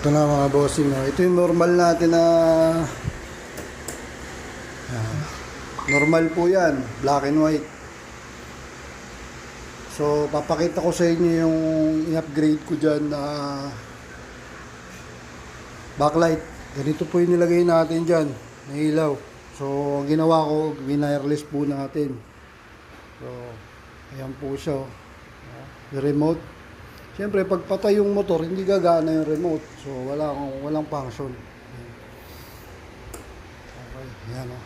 Ito na mga bossing. No? Ito yung normal natin na Ah, normal po yan. Black and white. So, papakita ko sa inyo yung in-upgrade ko dyan na backlight. Ganito po yung nilagay natin dyan. Na ilaw. So, ang ginawa ko, winireless po natin. So, ayan po siya. oh. Yung remote. Siyempre, pag patay yung motor, hindi gagana yung remote. So, wala, akong- walang function. Okay, yan o.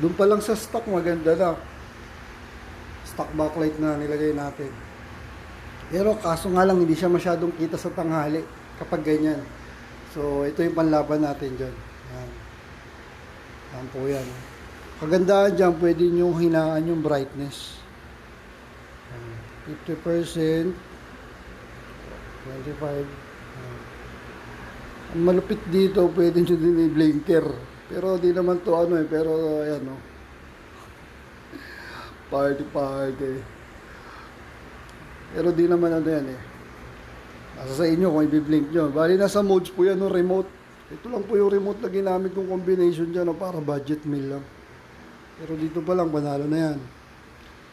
Doon pa lang sa stock, maganda na. Stock backlight na nilagay natin. Pero kaso nga lang, hindi siya masyadong kita sa tanghali kapag ganyan. So, ito yung panlaban natin dyan. Yan. Yan po yan. Kagandahan dyan, pwede nyo hinaan yung brightness. Yan. 50%, 25%. Yan. Ang malupit dito, pwede nyo din i-blinker. Pero di naman to ano eh, pero ayan o. Party party. Pero di naman ano yan eh. Nasa sa inyo kung i-blink nyo. Bali nasa modes po yan, no, remote. Ito lang po yung remote na ginamit kong combination dyan, no, para budget meal lang. Pero dito pa lang, panalo na yan.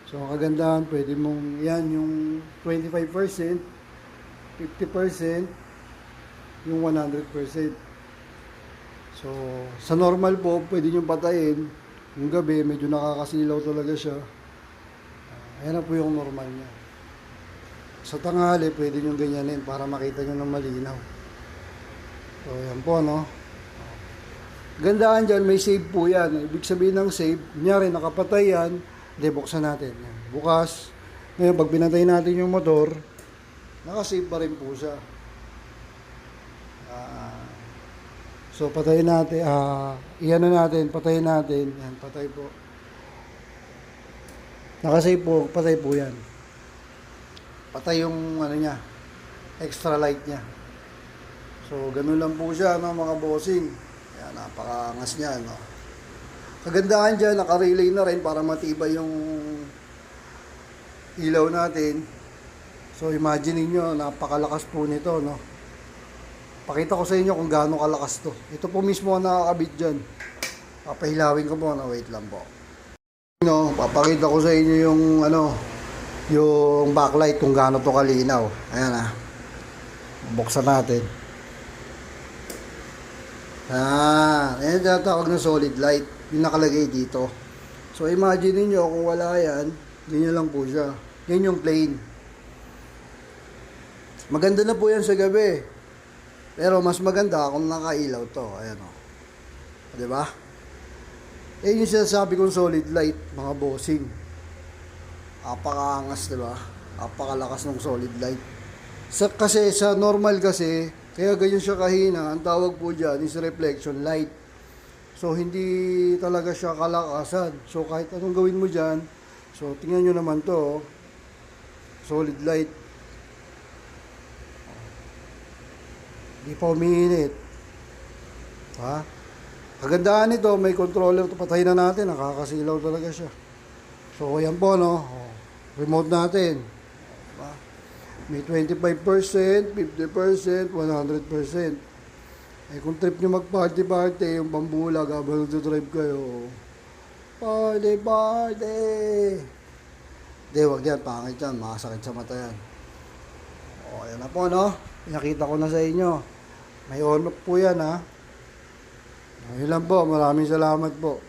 So, ang kagandahan, pwede mong, yan, yung 25%, 50%, yung 100%. So, sa normal po, pwede nyo patayin. Yung gabi, medyo nakakasilaw talaga siya. Uh, ayan na po yung normal niya. Sa tanghali, pwede nyo ganyanin para makita nyo ng malinaw. So, yan po, no? Gandaan dyan, may save po yan. Ibig sabihin ng save, kunyari nakapatay yan, hindi, buksan natin. Bukas. Ngayon, pag pinatay natin yung motor, nakasave pa rin po siya. Ah, so, patayin natin. Ah, iyan na natin, patayin natin. Yan, patay po. Nakasave po, patay po yan. Patay yung ano niya, extra light niya. So, ganun lang po siya, no, mga bossing. Kaya napakaangas niya, no. Kagandahan dyan, nakarelay na rin para matibay yung ilaw natin. So, imagine niyo napakalakas po nito, no. Pakita ko sa inyo kung gaano kalakas to. Ito po mismo ang nakakabit dyan. Papahilawin ko po, no. Wait lang po. No, papakita ko sa inyo yung ano, yung backlight kung gaano to kalinaw. Ayan ah. Buksan natin. Ah, yan yung tinatawag na solid light. Yung nakalagay dito. So imagine niyo kung wala yan, ganyan lang po siya. Yan yung plain. Maganda na po yan sa gabi. Pero mas maganda kung nakailaw to. Ayan o. Di ba? Eh yung sinasabi kong solid light, mga bossing. Apakaangas, di ba? Apakalakas ng solid light. Sa, kasi sa normal kasi, kaya ganyan siya kahina, ang tawag po dyan is reflection light. So, hindi talaga siya kalakasan. So, kahit anong gawin mo dyan, so, tingnan nyo naman to, oh. solid light. Hindi pa umiinit. Ha? Kagandahan nito, may controller, patay na natin, nakakasilaw talaga siya. So, ayan po, no? Oh, remote natin. May 25%, 50%, 100%. Eh, kung trip nyo mag-party-party, yung pambulag habang nagdodrive kayo, party, party! Hindi, wag yan, pangit yan, makasakit sa mata yan. O, ayan na po, no? Pinakita ko na sa inyo. May on-off po yan, ha? Ayun lang po, maraming salamat po.